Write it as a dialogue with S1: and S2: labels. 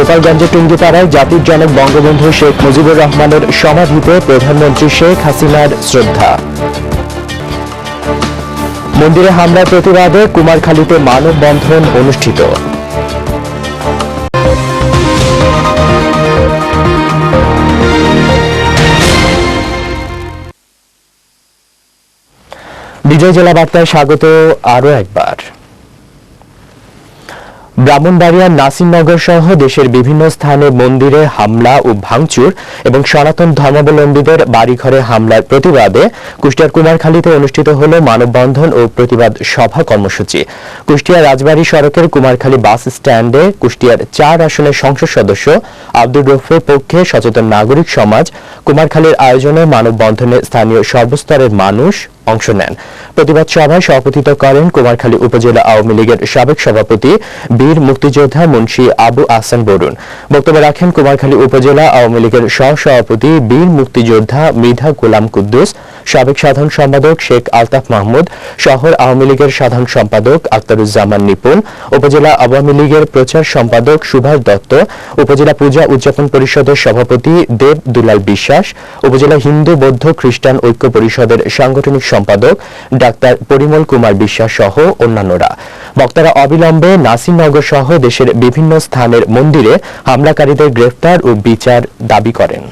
S1: গোপালগঞ্জের টুঙ্গিপাড়ায় জাতির জনক বঙ্গবন্ধু শেখ মুজিবুর রহমানের সমাধিতে প্রধানমন্ত্রী শেখ হাসিনার শ্রদ্ধা। মন্দিরে হামলার প্রতিবাদে কুমারখালীতে মানববন্ধন অনুষ্ঠিত। বিজয় জেলা বার্তায় স্বাগত আরও একবার। ব্রাহ্মণবাড়িয়ার নাসিমনগর সহ দেশের বিভিন্ন স্থানে মন্দিরে হামলা ও ভাঙচুর এবং সনাতন ধর্মাবলম্বীদের বাড়িঘরে হামলার প্রতিবাদে কুষ্টিয়ার কুমারখালীতে অনুষ্ঠিত হল মানববন্ধন ও প্রতিবাদ সভা কর্মসূচি। কুষ্টিয়া রাজবাড়ী সড়কের কুমারখালী বাস স্ট্যান্ডে কুষ্টিয়ার চার আসনের সংসদ সদস্য আব্দুর রফের পক্ষে সচেতন নাগরিক সমাজ কুমারখালীর আয়োজনে মানববন্ধনে স্থানীয় সর্বস্তরের মানুষ অংশ নেন। প্রতিবাদ সভায় সভাপতিত্ব করেন কুমারখালী উপজেলা আওয়ামী লীগের সাবেক সভাপতি, বীর মুক্তিযোদ্ধা মুন্সী আবু আহসান বরুণ। বক্তব্য রাখেন কুমারখালী উপজেলা আওয়ামী লীগের সহ সভাপতি বীর মুক্তিযোদ্ধা মৃধা গোলাম কুদ্দুস। সাবেক সাধারণ সম্পাদক শেখ আলতাফ মাহমুদ, শহর আওয়ামী লীগের সাধারণ সম্পাদক আক্তারুজ্জামান নিপুণ, উপজেলা আওয়ামী লীগের প্রচার সম্পাদক সুভাষ দত্ত, উপজেলা পূজা উদযাপন পরিষদের সভাপতি দেব দুলাল বিশ্বাস, উপজেলা হিন্দু বৌদ্ধ খ্রিস্টান ঐক্য পরিষদের সাংগঠনিক সম্পাদক ডাক্তার পরিমল কুমার বিশ্বাস সহ অন্যান্যরা। বক্তারা অবিলম্বে নাসিরনগর সহ দেশের বিভিন্ন স্থানের মন্দিরে হামলাকারীদের গ্রেফতার ও বিচার দাবি করেন।